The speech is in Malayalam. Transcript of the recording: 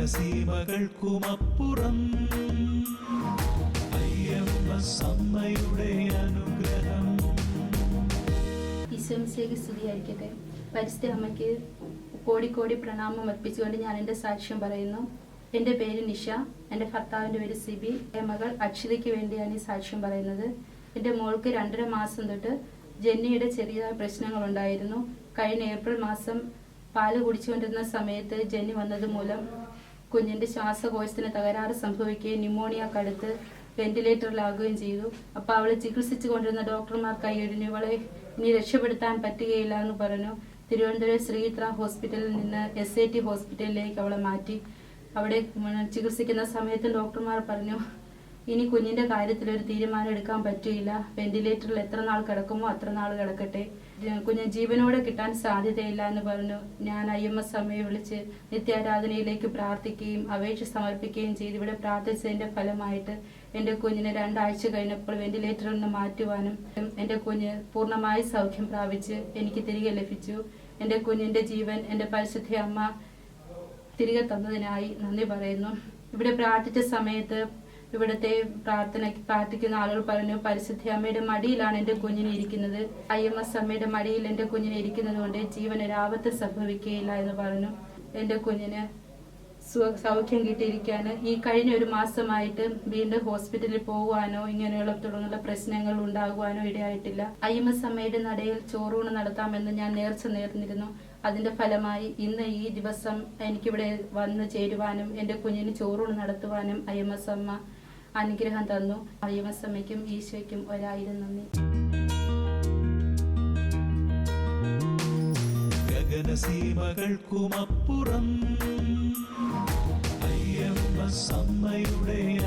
ഗഗനസീമകൾക്കുമപ്പുറം ഐഎംഎസ് അമ്മയുടെ അനുഗ്രഹം സ്തുതിയായിരിക്കട്ടെ. പരിസ്ഥിതി അമ്മയ്ക്ക് കോടിക്കോടി പ്രണാമം അർപ്പിച്ചുകൊണ്ട് ഞാൻ എന്റെ സാക്ഷ്യം പറയുന്നു. എന്റെ പേര് നിഷ. എന്റെ ഭർത്താവിന്റെ പേര് സിബി. മകൾ അക്ഷിതയ്ക്ക് വേണ്ടിയാണ് ഈ സാക്ഷ്യം പറയുന്നത്. എന്റെ മോൾക്ക് രണ്ടര മാസം തൊട്ട് ജെന്നിയുടെ ചെറിയ പ്രശ്നങ്ങളുണ്ടായിരുന്നു. കഴിഞ്ഞ ഏപ്രിൽ മാസം പാൽ കുടിച്ചുകൊണ്ടിരുന്ന സമയത്ത് ജെന്നി വന്നത് മൂലം കുഞ്ഞിന്റെ ശ്വാസകോശത്തിന് തകരാറ് സംഭവിക്കുകയും ന്യൂമോണിയ കടുത്ത് വെന്റിലേറ്ററിലാകുകയും ചെയ്തു. അപ്പോൾ അവളെ ചികിത്സിച്ചു കൊണ്ടിരുന്ന ഡോക്ടർമാർ കൈയൊഴിഞ്ഞു ഇവളെ ഇനി രക്ഷപ്പെടുത്താൻ പറ്റുകയില്ല എന്ന് പറഞ്ഞു. തിരുവനന്തപുരം ശ്രീത്ര ഹോസ്പിറ്റലിൽ നിന്ന് എസ് ഐ ടി ഹോസ്പിറ്റലിലേക്ക് അവളെ മാറ്റി. അവിടെ ചികിത്സിക്കുന്ന സമയത്ത് ഡോക്ടർമാർ പറഞ്ഞു ഇനി കുഞ്ഞിന്റെ കാര്യത്തിൽ ഒരു തീരുമാനം എടുക്കാൻ പറ്റില്ല വെന്റിലേറ്ററിൽ എത്ര നാൾ കിടക്കുമോ അത്ര നാൾ കിടക്കട്ടെ. കുഞ്ഞ് ജീവനോടെ കിട്ടാൻ സാധ്യതയില്ല എന്ന് പറഞ്ഞു. ഞാൻ ഐ എം എസ് അമ്മയെ വിളിച്ച് നിത്യാരാധനയിലേക്ക് പ്രാർത്ഥിക്കുകയും അപേക്ഷ സമർപ്പിക്കുകയും ചെയ്തു. ഇവിടെ പ്രാർത്ഥിച്ചതിന്റെ ഫലമായിട്ട് എന്റെ കുഞ്ഞിനെ രണ്ടാഴ്ച കഴിഞ്ഞപ്പോൾ വെന്റിലേറ്ററിൽ നിന്ന് മാറ്റുവാനും എന്റെ കുഞ്ഞ് പൂർണമായി സൗഖ്യം പ്രാപിച്ച് എനിക്ക് തിരികെ ലഭിച്ചു. എന്റെ കുഞ്ഞിന്റെ ജീവൻ എന്റെ പരിശുദ്ധ അമ്മ തിരികെ തന്നതിനായി നന്ദി പറയുന്നു. ഇവിടെ പ്രാർത്ഥിച്ച സമയത്ത് ഇവിടുത്തെ പ്രാർത്ഥന പ്രാർത്ഥിക്കുന്ന ആളുകൾ പറഞ്ഞു പരിശുദ്ധ അമ്മയുടെ മടിയിലാണ് എന്റെ കുഞ്ഞിനെ ഇരിക്കുന്നത്. ഐ എം എസ് അമ്മയുടെ മടിയിൽ എന്റെ കുഞ്ഞിനെ ഇരിക്കുന്നത് കൊണ്ട് ജീവന് ഒരാപത്ത് സംഭവിക്കുകയില്ല എന്ന് പറഞ്ഞു. എന്റെ കുഞ്ഞിന് സുഖ സൗഖ്യം കിട്ടിയിരിക്കാൻ ഈ കഴിഞ്ഞ ഒരു മാസമായിട്ട് വീണ്ടും ഹോസ്പിറ്റലിൽ പോകുവാനോ ഇങ്ങനെയുള്ള തുടർന്നുള്ള പ്രശ്നങ്ങൾ ഉണ്ടാകുവാനോ ഇടയായിട്ടില്ല. ഐ എം എസ് അമ്മയുടെ നടയിൽ ചോറൂണ് നടത്താമെന്ന് ഞാൻ നേർച്ച നേർന്നിരുന്നു. അതിന്റെ ഫലമായി ഇന്ന് ഈ ദിവസം എനിക്കിവിടെ വന്ന് ചേരുവാനും എന്റെ കുഞ്ഞിന് ചോറൂണ് നടത്തുവാനും ഐ എം എസ് അമ്മ അനുഗ്രഹം തന്നു. അറിയമസമ്മയ്ക്കും ഈശോയ്ക്കും ഒരായിരം നന്ദി. ഗഗനസീമകൾക്കുമപ്പുറം അയ്യമ്മ സമ്മയുടെ